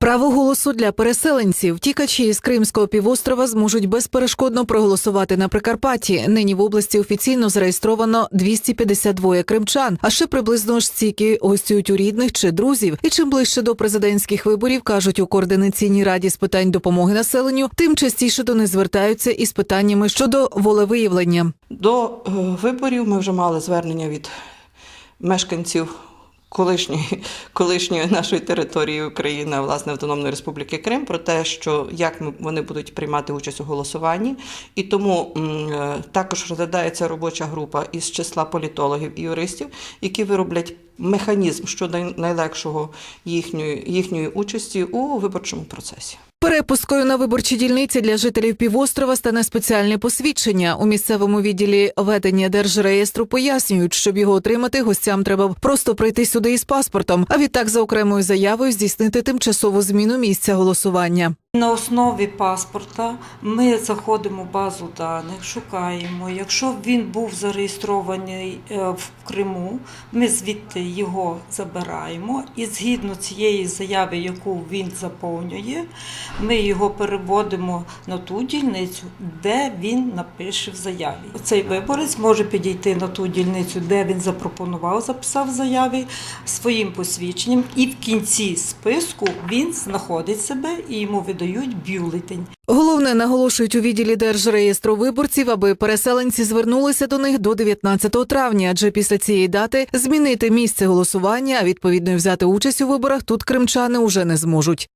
Право голосу для переселенців. Тікачі із Кримського півострова зможуть безперешкодно проголосувати на Прикарпатті. Нині в області офіційно зареєстровано 252 кримчан, а ще приблизно ж стільки гостюють у рідних чи друзів. І чим ближче до президентських виборів кажуть у координаційній раді з питань допомоги населенню, тим частіше до них звертаються із питаннями щодо волевиявлення. До е, виборів ми вже мали звернення від мешканців колишньої, колишньої нашої території України, власне Автономної Республіки Крим, про те, що як ми- вони будуть приймати участь у голосуванні. І тому е, також розглядається робоча група із числа політологів і юристів, які вироблять механізм щодо найлегшого їхньої, їхньої участі у виборчому процесі. Перепускою на виборчі дільниці для жителів півострова стане спеціальне посвідчення. У місцевому відділі ведення держреєстру пояснюють, щоб його отримати, гостям треба просто прийти сюди із паспортом, а відтак за окремою заявою здійснити тимчасову зміну місця голосування. На основі паспорта ми заходимо в базу даних, шукаємо. Якщо він був зареєстрований е, в Криму, ми звідти його забираємо, і згідно цієї заяви, яку він заповнює, ми його переводимо на ту дільницю, де він напише в заяві. Цей виборець може підійти на ту дільницю, де він запропонував, записав заяві своїм посвідченням, і в кінці списку він знаходить себе і йому видають бюлетень. Головне наголошують у відділі держреєстру виборців, аби переселенці звернулися до них до 19 травня, адже після цієї дати змінити місце голосування, а відповідно взяти участь у виборах тут кримчани уже не зможуть.